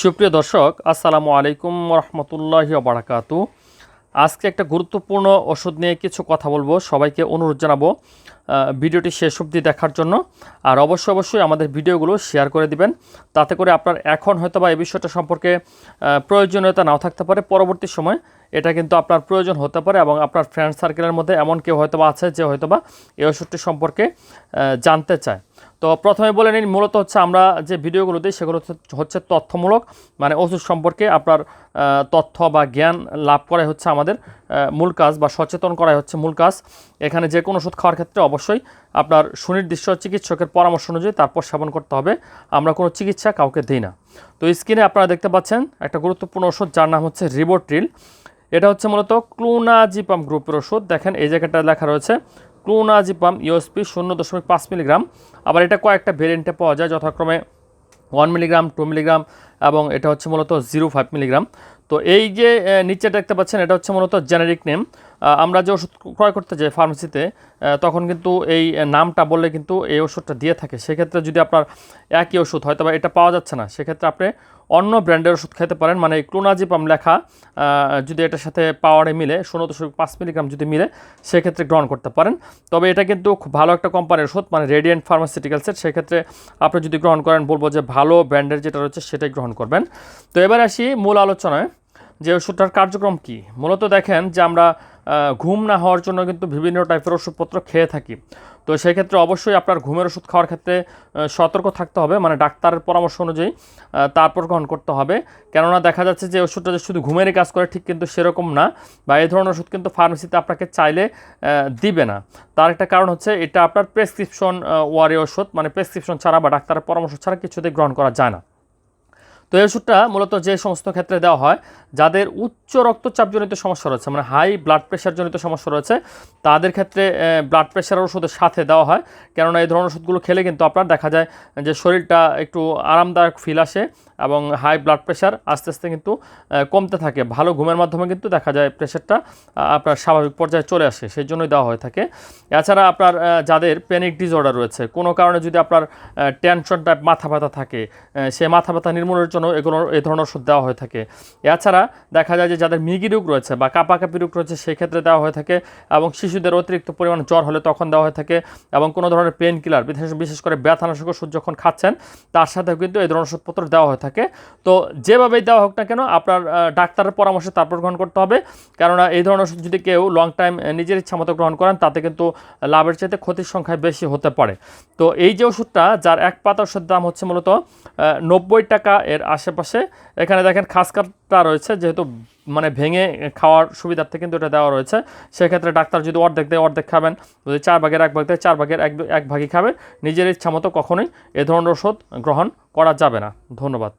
সুপ্রিয় দর্শক, আসসালামু আলাইকুম রহমতুল্লাহি বারাকাতু আজকে একটা গুরুত্বপূর্ণ ওষুধ নিয়ে কিছু কথা বলব, সবাইকে অনুরোধ জানাব ভিডিওটি শেষ অবধি দেখার জন্য। আর অবশ্যই অবশ্যই আমাদের ভিডিওগুলো শেয়ার করে দিবেন, তাতে করে আপনার এখন হয়তো বা এই বিষয়টা সম্পর্কে প্রয়োজনীয়তা নাও থাকতে পারে। পরবর্তী সময় এটা কিন্তু আপনার প্রয়োজন হতে পারে এবং আপনার ফ্রেন্ড সার্কেলের মধ্যে এমন কেউ হয়তো বা আছে যে হয়তো বা এই ওষুধটি সম্পর্কে জানতে চায়। তো প্রথমে বলে নিন, মূলত হচ্ছে আমরা যে ভিডিওগুলো দিই সেগুলো হচ্ছে- তথ্যমূলক মানে ওষুধ সম্পর্কে আপনার তথ্য বা জ্ঞান লাভ করাই হচ্ছে আমাদের মূল কাজ বা সচেতন করাই হচ্ছে মূল কাজ। এখানে যে কোনো ওষুধ খাওয়ার ক্ষেত্রে অবশ্যই আপনার সুনির্দিষ্ট চিকিৎসকের পরামর্শ অনুযায়ী তারপর সেবন করতে হবে। আমরা কোনো চিকিৎসা কাউকে দিই না। তো স্ক্রিনে আপনারা দেখতে পাচ্ছেন একটা গুরুত্বপূর্ণ ওষুধ যার নাম হচ্ছে রিবোট্রিল এটা হচ্ছে মূলত ক্লুনাজিপাম গ্রুপের ওষুধ। দেখেন এই জায়গাটা লেখা রয়েছে ক্লুনাজিপাম ইউএসপি শূন্য দশমিক পাঁচ মিলিগ্রাম। আবার এটা কয়েকটা ভেরিয়েন্টে পাওয়া যায়, যথাক্রমে ওয়ান মিলিগ্রাম টু মিলিগ্রাম এবং এটা হচ্ছে মূলত জিরো ফাইভ মিলিগ্রাম। তো এই যে নিচে দেখতে পাচ্ছেন, এটা হচ্ছে মূলত জেনারিক নেম। আমরা যে ওষুধ ক্রয় করতে যাই ফার্মেসিতে তখন কিন্তু এই নামটা বললে কিন্তু এই ওষুধটা দিয়ে থাকে। সেক্ষেত্রে যদি আপনার একই ওষুধ হয়, তবে এটা পাওয়া যাচ্ছে না। সেক্ষেত্রে আপনি অন্য ব্র্যান্ডের ওষুধ খেতে পারেন। মানে ক্লোনাজিপাম লেখা যদি এটার সাথে পাওয়ারে মিলে, শূন্য দশমিক পাঁচ মিলিগ্রাম যদি মিলে, সেক্ষেত্রে গ্রহণ করতে পারেন। তবে এটা কিন্তু খুব ভালো একটা কোম্পানির ওষুধ মানে রেডিয়েন্ট ফার্মাসিউটিক্যালসের সেক্ষেত্রে আপনি যদি গ্রহণ করেন, বলব যে ভালো ব্র্যান্ডের যেটা রয়েছে, সেটাই গ্রহণ করবেন। তো এবার আসি মূল আলোচনায়। যে ওষুধটার কার্যক্রম কি? মূলত দেখেন যে আমরা ঘুম না হওয়ার জন্য কিন্তু বিভিন্ন টাইপের ওষুধপত্র খেয়ে থাকি। তো সেই ক্ষেত্রে অবশ্যই আপনার ঘুমের ওষুধ খাওয়ার ক্ষেত্রে সতর্ক থাকতে হবে। মানে ডাক্তারের পরামর্শ অনুযায়ী তারপর গ্রহণ করতে হবে। কেননা দেখা যাচ্ছে যে ওষুধটা যে শুধু ঘুমেরই কাজ করে, ঠিক কিন্তু সেরকম না বা এই ধরনের ওষুধ কিন্তু ফার্মেসিতে আপনাকে চাইলে দিবে না। তার একটা কারণ হচ্ছে এটা আপনার প্রেসক্রিপশন ওয়ারি ওষুধ। মানে প্রেসক্রিপশন ছাড়া বা ডাক্তারের পরামর্শ ছাড়া কিছুতেই গ্রহণ করা যায় না। তো এই ওষুধটা মূলত যে সমস্ত ক্ষেত্রে দেওয়া হয়, যাদের উচ্চ রক্তচাপজনিত সমস্যা রয়েছে মানে হাই ব্লাড প্রেশারজনিত সমস্যা রয়েছে, তাদের ক্ষেত্রে ব্লাড প্রেশার ওষুধের সাথে দেওয়া হয়। কেননা এই ধরনের ওষুধগুলো খেলে কিন্তু আপনার দেখা যায় যে শরীরটা একটু আরামদায়ক ফিল আসে। এবং হাই ব্লাড প্রেশার আস্তে আস্তে কিন্তু কমতে থাকে। ভালো ঘুমের মাধ্যমে কিন্তু দেখা যায় প্রেশারটা আপনার স্বাভাবিক পর্যায়ে চলে আসে সেই জন্যই দেওয়া হয়ে থাকে। এছাড়া আপনার যাদের প্যানিক ডিসঅর্ডার রয়েছে, কোনো কারণে যদি আপনার টেনশন টাইপ মাথা ব্যথা থাকে সে মাথা ব্যথা নির্মূলের জন্য এগুলো এই ধরনের ওষুধ দেওয়া হয়ে থাকে। এছাড়া দেখা যায় যে যাদের মিগি রোগ রয়েছে বা কাপাকাপি রোগ রয়েছে সেই ক্ষেত্রে দেওয়া হয়ে থাকে এবং শিশুদের অতিরিক্ত পরিমাণ জ্বর হলে তখন দেওয়া হয়ে থাকে এবং কোনো ধরনের পেন কিলার বিশেষ বিশেষ করে ব্যথানাশক ওষুধ যখন খাচ্ছেন, তার সাথেও কিন্তু এই ধরনের ওষুধপত্র দেওয়া হয়ে থাকে। তো যেভাবেই দেওয়া হোক না কেন, আপনার ডাক্তারের পরামর্শে তারপর গ্রহণ করতে হবে। কেননা এই ধরনের ওষুধ যদি কেউ লং টাইম নিজের ইচ্ছা মতো গ্রহণ করেন, তাতে কিন্তু লাভের চাইতে ক্ষতির সংখ্যায় বেশি হতে পারে। তো এই যে ওষুধটা, যার এক পাতা ওষুধের দাম হচ্ছে মূলত নব্বই টাকা এর আশেপাশে। এখানে দেখেন খাস কাপটা রয়েছে, যেহেতু মানে ভেঙে খাওয়ার সুবিধার্থে কিন্তু এটা দেওয়া রয়েছে, সেক্ষেত্রে ডাক্তার যদি অর্ধেক দেয়, অর্ধেক খাবেন, যদি চার ভাগের এক ভাগ দেয়, চার ভাগের এক এক ভাগই খাবেন নিজের ইচ্ছা মতো কখনোই এ ধরনের ওষুধ গ্রহণ করা যাবে না। ধন্যবাদ।